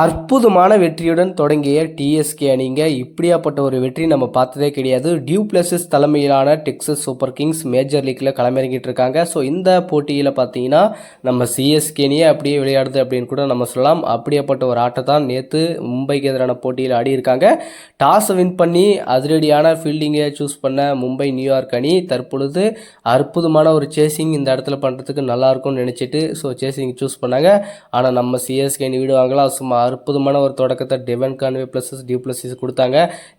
அற்புதமான வெற்றியுடன் தொடங்கிய டிஎஸ்கே அணிங்க. இப்படியாப்பட்ட ஒரு வெற்றி நம்ம பார்த்ததே கிடையாது. டியூ பிளஸஸ் தலைமையிலான டெக்ஸஸ் சூப்பர் கிங்ஸ் மேஜர் லீக்கில் களமிறங்கிட்டு இருக்காங்க ஸோ இந்த போட்டியில் பார்த்தீங்கன்னா நம்ம சிஎஸ்கே அணியே அப்படியே விளையாடுது அப்படின்னு கூட நம்ம சொல்லலாம். அப்படியாப்பட்ட ஒரு ஆட்டை தான் நேற்று மும்பைக்கு எதிரான போட்டியில் ஆடியிருக்காங்க. டாஸை வின் பண்ணி அதிரடியான ஃபீல்டிங்கை சூஸ் பண்ண மும்பை நியூயார்க் அணி தற்பொழுது அற்புதமான ஒரு சேசிங் இந்த இடத்துல பண்ணுறதுக்கு நல்லா இருக்கும்னு நினச்சிட்டு ஸோ சேசிங் சூஸ் பண்ணாங்க. ஆனால் நம்ம சிஎஸ்கே அணி வாங்கலாம். சும்மா அற்புதமான ஒரு தொடக்கத்தை Devon Conway Plessis Du Plessis கொடுத்தாங்க.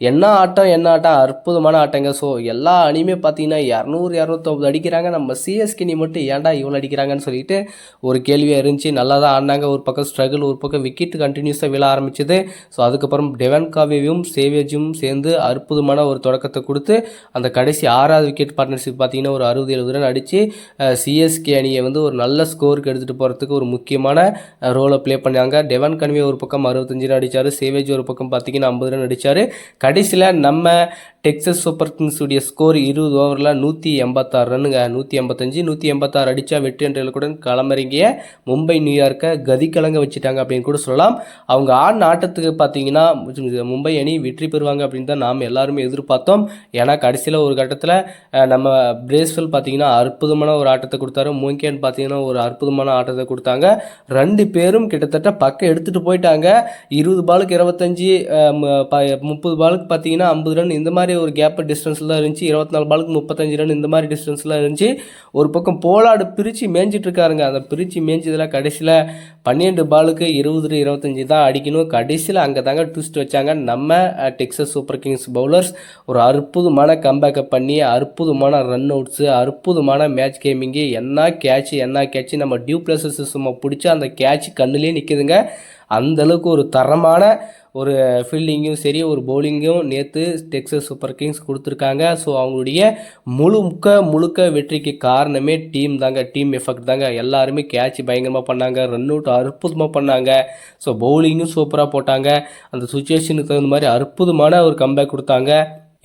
என்ன ஆட்டம் என்ன ஆட்டம்? அற்புதமான ஆட்டங்க ஸோ எல்லா அணியுமே பார்த்தீங்கன்னா இரநூறு இரநூத்தொம்பது அடிக்கிறாங்க. நம்ம சிஎஸ்கே அணி மட்டும் ஏன்டா இவ்வளோ அடிக்கிறாங்கன்னு சொல்லிட்டு ஒரு கேள்வியாக இருந்துச்சு நல்லா தான் ஆடினாங்க. ஒரு பக்கம் ஸ்ட்ரகிள் ஒரு பக்கம் விக்கெட் கண்டினியூஸாக விழ ஆரம்பிச்சது. ஸோ அதுக்கப்புறம் டெவன் காவேவும் சேவேஜும் சேர்ந்து அற்புதமான ஒரு தொடக்கத்தை கொடுத்து அந்த கடைசி ஆறாவது விக்கெட் பார்ட்னர்ஷிப் பார்த்தீங்கன்னா ஒரு அறுபது எழுபது ரன் அடித்து சிஎஸ்கே அணியை வந்து ஒரு நல்ல ஸ்கோருக்கு எடுத்துகிட்டு போகிறதுக்கு ஒரு முக்கியமான ரோலை ப்ளே பண்ணாங்க. டெவன் கன்வே ஒரு பக்கம் அறுபத்தஞ்சு ரன் அடித்தார் சேவேஜ் ஒரு பக்கம் பார்த்தீங்கன்னா ஐம்பது ரன் அடித்தார் கடைசியில் நம்ம டெக்ஸஸ் சூப்பர் கிங்ஸுடைய ஸ்கோர் இருபது ஓவரில் நூற்றி எண்பத்தாறு ரன்னுங்க. நூற்றி எண்பத்தஞ்சு நூற்றி எண்பத்தாறு அடித்தா வெற்றி என்ற இலக்குடன் களமிறங்கிய மும்பை நியூயார்க்கை கதி கலங்க வச்சுட்டாங்க அப்படின்னு கூட சொல்லலாம். அவங்க ஆடின ஆட்டத்துக்கு பார்த்தீங்கன்னா மும்பை அணி வெற்றி பெறுவாங்க அப்படின்னு தான் நாம் எல்லாருமே எதிர்பார்த்தோம். ஏன்னா கடைசியில் ஒரு கட்டத்தில் நம்ம பிரேஸ்வெல் பார்த்தீங்கன்னா அற்புதமான ஒரு ஆட்டத்தை கொடுத்தாரு. மோங்கேன் பார்த்தீங்கன்னா ஒரு அற்புதமான ஆட்டத்தை கொடுத்தாங்க. ரெண்டு பேரும் கிட்டத்தட்ட பக்கம் எடுத்துகிட்டு போயிட்டாங்க. இருபது பாலுக்கு இருபத்தஞ்சி முப்பது பாலுக்கு பார்த்தீங்கன்னா ஐம்பது ரன். இந்த மாதிரி ஒரு கேப் டிஸ்டன்ஸில் தான் இருந்துச்சு. இருபத்தி நாலு பாலுக்கு முப்பத்தஞ்சு ரன் இந்த மாதிரி டிஸ்டன்ஸில் இருந்துச்சு. ஒரு பக்கம் போலாடு பிரித்து மேய்ஞ்சிட்ருக்காருங்க அந்த பிரித்து மேய்ஞ்சதில் கடைசியில் பன்னெண்டு பாலுக்கு இருபது இருபத்தஞ்சி தான் அடிக்கணும். கடைசியில் அங்கே தாங்க ட்விஸ்ட் வச்சாங்க. நம்ம டெக்ஸஸ் சூப்பர் கிங்ஸ் பவுலர்ஸ் ஒரு அற்புதமான கம்பேக்கை பண்ணி அற்புதமான ரன் அவுட்ஸு அற்புதமான மேட்ச் கேமிங்கு என்ன கேட்ச் என்ன கேட்ச் நம்ம டியூ பிளஸஸ் சும்மா பிடிச்சி அந்த கேட்ச் கண்ணுலேயே நிற்குதுங்க அந்தளவுக்கு ஒரு தரமான ஒரு ஃபீல்டிங்கும் சரி ஒரு பவுலிங்கும் நேற்று டெக்ஸஸ் சூப்பர் கிங்ஸ் கொடுத்துருக்காங்க. ஸோ அவங்களுடைய முழுக்க முழுக்க வெற்றிக்கு காரணமே டீம் தாங்க டீம் எஃபெக்ட் தாங்க. எல்லாருமே கேட்ச் பயங்கரமாக பண்ணாங்க ரன் அவுட் அற்புதமாக பண்ணாங்க. ஸோ பவுலிங்கும் சூப்பராக போட்டாங்க. அந்த சுச்சுவேஷனுக்கு தகுந்த மாதிரி அற்புதமான ஒரு கம்பேக் கொடுத்தாங்க.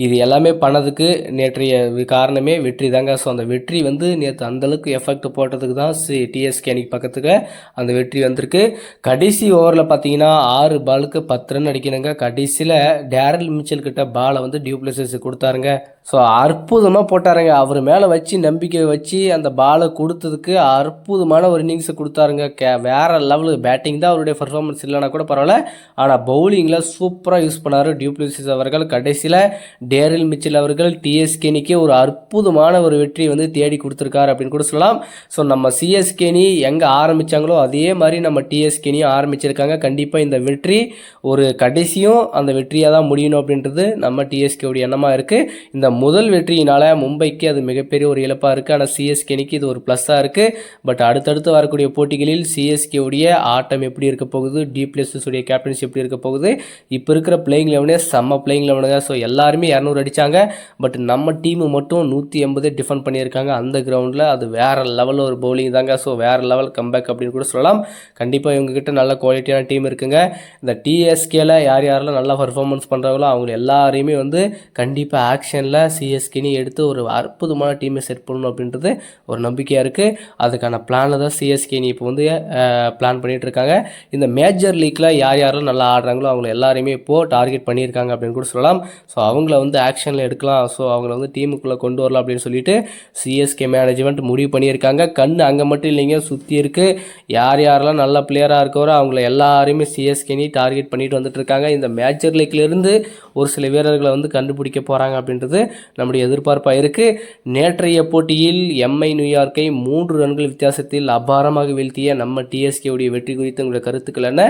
இது எல்லாமே பண்ணதுக்கு நேற்றைய காரணமே வெற்றி தாங்க. ஸோ அந்த வெற்றி வந்து நேற்று அந்தளவுக்கு எஃபெக்ட் போட்டதுக்கு தான் சி டிஎஸ்கே அணிக்கு பக்கத்துக்கு அந்த வெற்றி வந்திருக்கு. கடைசி ஓவரில் பார்த்தீங்கன்னா ஆறு பாலுக்கு பத்து ரன் அடிக்கணுங்க. கடைசியில் டேரல் மிச்சல் கிட்ட பாலை வந்து டியூப்ளசஸ் கொடுத்தாருங்க. ஸோ அற்புதமாக போட்டாருங்க. அவர் மேலே வச்சு நம்பிக்கை வச்சு அந்த பாலை கொடுத்ததுக்கு அற்புதமான ஒரு இன்னிங்ஸை கொடுத்தாருங்க. கே வேறு லெவலு பேட்டிங் தான் அவருடைய பர்ஃபார்மன்ஸ் இல்லைனா கூட பரவாயில்ல. ஆனால் பவுலிங்கில் சூப்பராக யூஸ் பண்ணார் டியூப்ளிசிஸ் அவர்கள். கடைசியில் டேரில் மிச்சில் அவர்கள் டிஎஸ்கேனிக்கே ஒரு அற்புதமான ஒரு வெற்றியை வந்து தேடி கொடுத்துருக்காரு அப்படின்னு கூட சொல்லலாம். ஸோ நம்ம சிஎஸ்கேனி எங்கே ஆரம்பித்தாங்களோ அதே மாதிரி நம்ம டிஎஸ்கேனியும் ஆரம்பிச்சிருக்காங்க. கண்டிப்பாக இந்த வெற்றி ஒரு கடைசியும் அந்த வெற்றியாக தான் முடியணும் அப்படின்றது நம்ம டிஎஸ்கேவுடைய எண்ணமாக இருக்குது இந்த முதல் வெற்றியினால் மும்பைக்கு அது மிகப்பெரிய ஒரு இழப்பாக இருக்குது ஆனால் சிஎஸ்கேனிக்கு இது ஒரு ப்ளஸ்ஸாக இருக்குது பட் அடுத்தடுத்து வரக்கூடிய போட்டிகளில் சிஎஸ்கேவுடைய ஆட்டம் எப்படி இருக்க போகுது? டி பிளேசஸுடைய கேப்டன்ஷிப் எப்படி இருக்க போகுது? இப்போ இருக்கிற பிளேயிங் லெவனே செம்ம பிளேயிங் லெவனுங்க ஸோ எல்லாருமே இரநூறு அடித்தாங்க பட் நம்ம டீமு மட்டும் நூற்றி எண்பது டிஃபெண்ட் பண்ணியிருக்காங்க. அந்த கிரவுண்டில் அது வேறு லெவலில் ஒரு பவுலிங் தாங்க. ஸோ வேறு லெவல் கம்பேக் அப்படின்னு கூட சொல்லலாம். கண்டிப்பாக இவங்ககிட்ட நல்ல குவாலிட்டியான டீம் இருக்குங்க. இந்த டிஎஸ்கேல யார் யாரெல்லாம் நல்லா பர்ஃபார்மன்ஸ் பண்ணுறாங்களோ அவங்க எல்லாரையுமே வந்து கண்டிப்பாக ஆக்ஷனில் சிஎஸ்கேனி எடுத்து ஒரு அற்புதமான டீமை செட் பண்ணணும் அப்படின்றது ஒரு நம்பிக்கையாக இருக்குது அதுக்கான பிளானில் தான் சிஎஸ்கேனி இப்போ வந்து பிளான் பண்ணிகிட்டு இருக்காங்க. இந்த மேஜர் லீக்கில் யார் யாரெல்லாம் நல்லா ஆடுறாங்களோ அவங்கள எல்லாரையுமே இப்போது டார்கெட் பண்ணியிருக்காங்க அப்படின்னு கூட சொல்லலாம். ஸோ அவங்கள வந்து ஆக்ஷனில் எடுக்கலாம். ஸோ அவங்கள வந்து டீமுக்குள்ளே கொண்டு வரலாம் அப்படின்னு சொல்லிட்டு சிஎஸ்கே மேனேஜ்மெண்ட் முடிவு பண்ணியிருக்காங்க. கண் அங்கே மட்டும் இல்லைங்க சுற்றி இருக்குது யார் யாரெல்லாம் நல்ல பிளேயராக இருக்கவரோ அவங்கள எல்லாரையுமே சிஎஸ்கேனி டார்கெட் பண்ணிட்டு வந்துட்டு இருக்காங்க. இந்த மேஜர் லீக்லேருந்து ஒரு சில வீரர்களை வந்து கண்டுபிடிக்க போகிறாங்க அப்படின்றது நம்முடைய எதிர்பார்ப்பாக இருக்குது நேற்றைய போட்டியில் எம்ஐ நியூயார்க்கை மூன்று ரன்கள் வித்தியாசத்தில் அபாரமாக வீழ்த்திய நம்ம டிஎஸ்கேவுடைய வெற்றி குறித்து உங்களுடைய கருத்துக்கள் என்ன?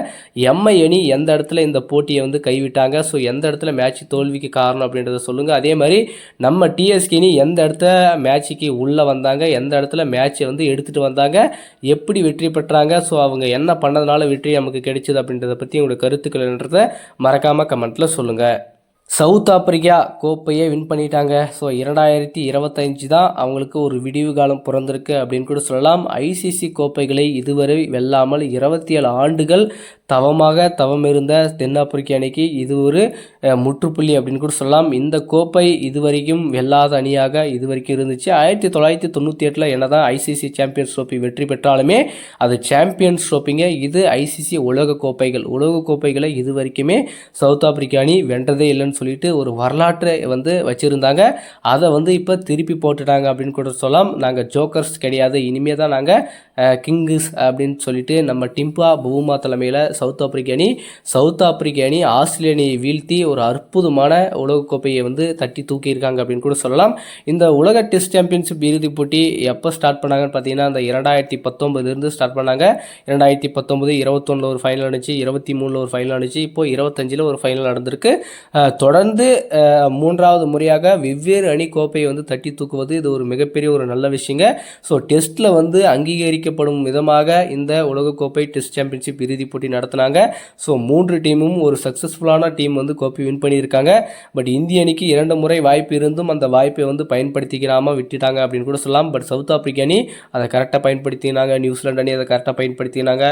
எம்ஐ அணி எந்த இடத்துல இந்த போட்டியை வந்து கைவிட்டாங்க? ஸோ எந்த இடத்துல மேட்ச் தோல்விக்கு காரணம் அப்படின்றது சொல்லுங்கள் அதே மாதிரி நம்ம டிஎஸ்கினி எந்த இடத்த மேட்சுக்கு உள்ளே வந்தாங்க எந்த இடத்துல மேட்ச்சை வந்து எடுத்துகிட்டு வந்தாங்க எப்படி வெற்றி பெற்றாங்க ஸோ அவங்க என்ன பண்ணதுனால வெற்றி நமக்கு கிடைச்சிது அப்படின்றத பற்றி உங்களுடைய கருத்துக்கள்ன்றத மறக்காமல் கமெண்ட்டில் சொல்லுங்கள் சவுத் ஆப்பிரிக்கா கோப்பையை வின் பண்ணிட்டாங்க. ஸோ இரண்டாயிரத்தி இருபத்தஞ்சு தான் அவங்களுக்கு ஒரு விடிவு காலம் பிறந்திருக்கு அப்படின்னு கூட சொல்லலாம். ஐசிசி கோப்பைகளை இதுவரை வெல்லாமல் இருபத்தி ஏழு ஆண்டுகள் தவமாக தவம் இருந்த தென்னாப்பிரிக்க அணிக்கு இது ஒரு முற்றுப்புள்ளி அப்படின்னு கூட சொல்லலாம். இந்த கோப்பை இதுவரைக்கும் வெல்லாத அணியாக இதுவரைக்கும் இருந்துச்சு. ஆயிரத்தி தொள்ளாயிரத்தி தொண்ணூற்றி எட்டில் என்னதான் ஐசிசி சாம்பியன்ஸ் ட்ரோஃபி வெற்றி பெற்றாலுமே அது சாம்பியன்ஸ் ட்ரோஃபிங்க இது ஐசிசி உலக கோப்பைகள். உலக கோப்பைகளை இது வரைக்குமே சவுத் ஆப்பிரிக்கா அணி வென்றதே இல்லைன்னு சொல்லிட்டு ஒரு வரலாற்றை வந்து வச்சுருந்தாங்க. அதை வந்து இப்போ திருப்பி போட்டுட்டாங்க அப்படின்னு கூட சொல்லலாம். நாங்கள் ஜோக்கர்ஸ் கிடையாது. இனிமே தான் நாங்கள் கிங்ஸ் அப்படின்னு சொல்லிட்டு நம்ம டிம்பா பூமா தலைமையில் சவுத் ஆப்பிரிக்க அணி சவுத் ஆப்பிரிக்க அணி ஆஸ்திரேலிய அணியை வீழ்த்தி ஒரு அற்புதமான உலகக்கோப்பையை வந்து தட்டி தூக்கியிருக்காங்க அப்படின்னு கூட சொல்லலாம். இந்த உலக டெஸ்ட் சாம்பியன்ஷிப் இறுதிப் போட்டி எப்போ ஸ்டார்ட் பண்ணாங்கன்னு பார்த்தீங்கன்னா அந்த இரண்டாயிரத்தி பத்தொம்பதுலேருந்து ஸ்டார்ட் பண்ணாங்க. இரண்டாயிரத்தி பத்தொம்பது இருபத்தொன்னில் ஒரு ஃபைனல் நடந்துச்சு இருபத்தி மூணில் ஒரு ஃபைனல் நடந்துச்சு இப்போ இருபத்தஞ்சில் ஒரு ஃபைனல் நடந்திருக்கு. தொடர்ந்து மூன்றாவது முறையாக வெவ்வேறு அணி கோப்பையை வந்து தட்டி தூக்குவது இது ஒரு மிகப்பெரிய ஒரு நல்ல விஷயங்க. ஸோ டெஸ்ட்டில் வந்து அங்கீகரிக்கப்படும் விதமாக இந்த உலகக்கோப்பை டெஸ்ட் சாம்பியன்ஷிப் இறுதிப் போட்டி நடத்தினாங்க. ஸோ மூன்று டீமும் ஒரு சக்ஸஸ்ஃபுல்லான டீம் வந்து கோப்பை வின் பண்ணியிருக்காங்க. பட் இந்திய அணிக்கு இரண்டு முறை வாய்ப்பு இருந்தும் அந்த வாய்ப்பை வந்து பயன்படுத்திக்கிறாமல் விட்டுட்டாங்க அப்படின்னு கூட சொல்லலாம். பட் சவுத் ஆப்பிரிக்க அணி அதை கரெக்டாக பயன்படுத்தினாங்க. நியூசிலாந்து அணி அதை கரெக்டாக பயன்படுத்தினாங்க.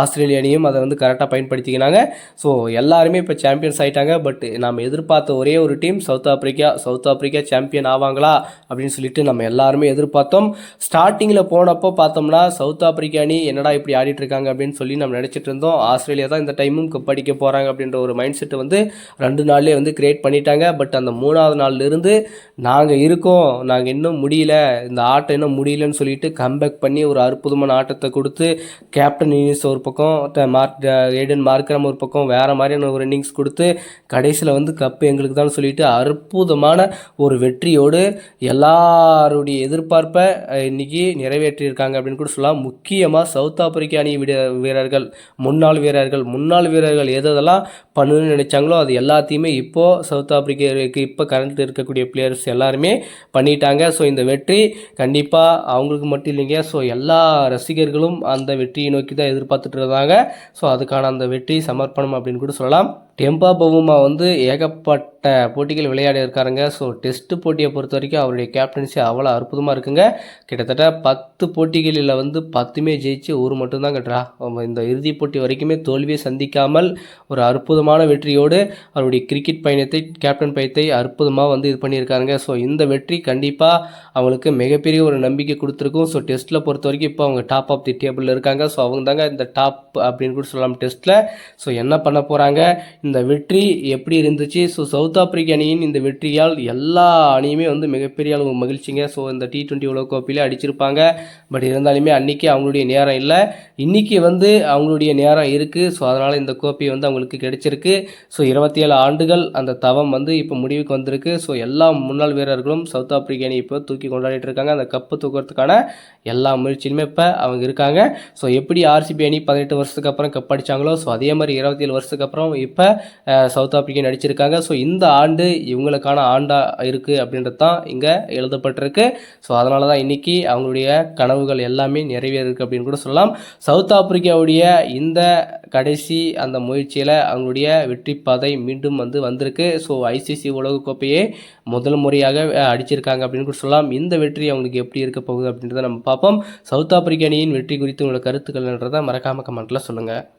ஆஸ்திரேலிய அணியும் அதை வந்து கரெக்டாக பயன்படுத்திக்கினாங்க. ஸோ எல்லாருமே இப்போ சாம்பியன்ஸ் ஆகிட்டாங்க பட் நாம் எதிர்பார்த்த ஒரே ஒரு team South Africa South Africa champion ஆவாங்களா அப்படின்னு சொல்லிட்டு நம்ம எல்லாருமே எதிர்பார்த்தோம். ஸ்டார்டிங்கில் போனப்போ பார்த்தோம்னா சவுத் ஆப்பிரிக்கா அணி என்னடா இப்படி ஆடிட்டு இருக்காங்க அப்படின்னு சொல்லி நம்ம நினச்சிட்டு இருந்தோம். ஆஸ் ஆஸ்திரேலியா தான் இந்த டைமும் கப் அடிக்க போகிறாங்க அப்படின்ற ஒரு மைண்ட் செட்டை வந்து ரெண்டு நாள்லேயே வந்து கிரியேட் பண்ணிட்டாங்க. பட் அந்த மூணாவது நாள்ல இருந்து நாங்கள் இருக்கோம். நாங்கள் இன்னும் முடியல. இந்த ஆட்டம் இன்னும் முடியலன்னு சொல்லிட்டு கம்பேக் பண்ணி ஒரு அற்புதமான ஆட்டத்தை கொடுத்து கேப்டன் இன்னிங்ஸ் ஒரு பக்கம் ட- மார்க் ஏடன் மார்க்கரம் ஒரு பக்கம் வேறு மாதிரியான ஒரு இன்னிங்ஸ் கொடுத்து கடைசியில் வந்து கப்பு எங்களுக்கு தான் சொல்லிட்டு அற்புதமான ஒரு வெற்றியோடு எல்லாருடைய எதிர்பார்ப்பை இன்னைக்கு நிறைவேற்றியிருக்காங்க அப்படின்னு கூட சொல்லலாம். முக்கியமாக சவுத் ஆப்பிரிக்க அணி வீரர்கள் முன்னாள் வீரர்கள் முன்னாள் வீரர்கள் எதெல்லாம் பண்ணணும்னு நினைச்சாங்களோ அது எல்லாத்தையுமே இப்போது சவுத் ஆப்பிரிக்காவுக்கு இப்போ கரண்ட் இருக்கக்கூடிய பிளேயர்ஸ் எல்லாருமே பண்ணிட்டாங்க. ஸோ இந்த வெற்றி கண்டிப்பாக அவங்களுக்கு மட்டும் இல்லைங்க. ஸோ எல்லா ரசிகர்களும் அந்த வெற்றியை நோக்கி தான் எதிர்பார்த்துட்டு இருந்தாங்க. ஸோ அதுக்கான அந்த வெற்றி சமர்ப்பணம் அப்படின்னு கூட சொல்லலாம். டெம்பா பவுமா வந்து ஏகப்பட்ட போட்டிகள் விளையாடி இருக்காருங்க. ஸோ டெஸ்ட் போட்டியை பொறுத்த வரைக்கும் அவருடைய கேப்டன்சி அவ்வளோ அற்புதமாக இருக்குங்க. கிட்டத்தட்ட பத்து போட்டிகளில் வந்து பத்துமே ஜெயிச்சு ஒரு மட்டும்தாங்க ட்ரா இந்த இறுதிப் போட்டி வரைக்குமே தோல்வியை சந்திக்காமல் ஒரு அற்புதமான வெற்றியோடு அவருடைய கிரிக்கெட் பயணத்தை கேப்டன் பயணத்தை அற்புதமாக வந்து இது பண்ணியிருக்காருங்க. ஸோ இந்த வெற்றி கண்டிப்பாக அவங்களுக்கு மிகப்பெரிய ஒரு நம்பிக்கை கொடுத்துருக்கும். ஸோ டெஸ்ட்டில் பொறுத்த வரைக்கும் இப்போ அவங்க டாப் ஆஃப் தி டேபிளில் இருக்காங்க. ஸோ அவங்க தாங்க இந்த டாப் அப்படின்னு கூட சொல்லலாம் டெஸ்ட்டில் ஸோ என்ன பண்ண போகிறாங்க இந்த வெற்றி எப்படி இருந்துச்சு? ஸோ சவுத் ஆப்பிரிக்க அணியின் இந்த வெற்றியால் எல்லா அணியுமே வந்து மிகப்பெரிய அளவு மகிழ்ச்சிங்க. ஸோ இந்த டி டுவெண்ட்டி உலகக்கோப்பையிலே அடிச்சிருப்பாங்க. பட் இருந்தாலுமே அன்றைக்கி அவங்களுடைய நேரம் இல்லை. இன்றைக்கி வந்து அவங்களுடைய நேரம் இருக்குது ஸோ அதனால் இந்த கோப்பை வந்து அவங்களுக்கு கிடைச்சிருக்கு. ஸோ இருபத்தி ஏழு ஆண்டுகள் அந்த தவம் வந்து இப்போ முடிவுக்கு வந்திருக்கு. ஸோ எல்லா முன்னாள் வீரர்களும் சவுத் ஆப்பிரிக்க அணி இப்போ தூக்கி கொண்டாடிட்டு இருக்காங்க. அந்த கப்பு தூக்கிறதுக்கான எல்லா முயற்சியிலுமே இப்போ அவங்க இருக்காங்க. ஸோ எப்படி ஆர்சிபி அணி பதினெட்டு வருஷத்துக்கு அப்புறம் கப் அடிச்சாங்களோ? ஸோ அதே மாதிரி இருபத்தி ஏழு வருஷத்துக்கு அப்புறம் இப்போ சவுத் ஆப்பிரிக்கா நடிச்சிருக்காங்க. ஸோ இந்த ஆண்டு இவங்களுக்கான ஆண்டாக இருக்குது அப்படின்றது தான் இங்கே எழுதப்பட்டிருக்கு. ஸோ அதனால தான் இன்னைக்கு அவங்களுடைய கனவுகள் எல்லாமே நிறைவேறிருக்கு அப்படின்னு கூட சொல்லலாம். சவுத் ஆப்பிரிக்காவுடைய இந்த கடைசி அந்த முயற்சியில் அவங்களுடைய வெற்றி பாதை மீண்டும் வந்து வந்திருக்கு. ஸோ ஐசிசி உலகக்கோப்பையே முதல் முறையாக அடிச்சிருக்காங்க அப்படின்னு கூட சொல்லலாம். இந்த வெற்றி அவங்களுக்கு எப்படி இருக்க போகுது அப்படின்றத நம்ம பார்ப்போம். சவுத் ஆப்பிரிக்க அணியின் வெற்றி குறித்து உங்களோட கருத்துக்கள்ன்றதை மறக்காம கமெண்ட்டில் சொல்லுங்கள்